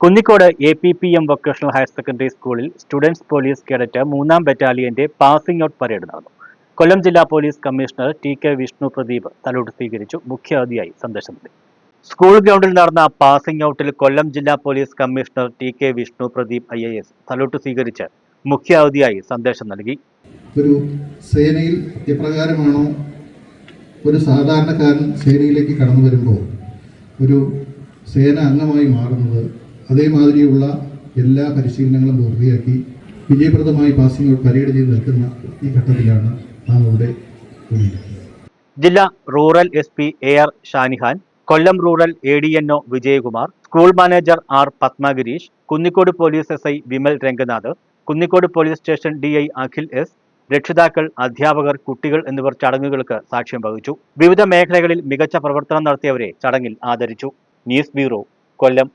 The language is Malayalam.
Kunnicode A P P M vocational higher secondary സ്കൂളിൽ സ്റ്റുഡൻസ് പോലീസ് കേഡറ്റ് മൂന്നാം ബറ്റാലിയന്റെ പാസിംഗ് ഔട്ട് പരേഡ് നടന്നു. കൊല്ലം ജില്ലാ police commissioner T K Vishnu Pradeep തലോട് സ്വീകരിച്ചു. മുഖ്യാതിഥിയായി സന്ദേശം നൽകി. സ്കൂൾ ഗ്രൗണ്ടിൽ നടന്ന പാസിംഗ് ഔട്ടിൽ കൊല്ലം ജില്ലാ police commissioner T K Vishnu Pradeep I A S തലോട്ട് സ്വീകരിച്ച് മുഖ്യാതിഥിയായി സന്ദേശം നൽകി. ഒരു സേനയിൽ എപ്രകാരമാണോ ഒരു സാധാരണക്കാരൻ സേനയിലേക്ക് കടന്നു വരുമ്പോൾ ഒരു സേന അംഗമായി മാറുന്നത് അതേമാതിരിയുള്ള എല്ലാ പരിശീലനങ്ങളും പൂർത്തിയാക്കി വിജയപ്രദമായി പാസിംഗ് പരേഡ് ചെയ്ത് നിൽക്കുന്ന ഈ ഘട്ടത്തിലാണ് നാം ഇവിടെ ജില്ലാ rural S P A R Shanihan Kollam rural A D N O Vijayakumar school manager R Padmagireesh Kunnicode police S I Vimal Ranganath Kunnicode police station D I Akhil S രക്ഷിതാക്കൾ അധ്യാപകർ കുട്ടികൾ എന്നിവർ ചടങ്ങുകൾക്ക് സാക്ഷ്യം വഹിച്ചു. വിവിധ മേഖലകളിൽ മികച്ച പ്രവർത്തനം നടത്തിയവരെ ചടങ്ങിൽ ആദരിച്ചു. News bureau Kollam.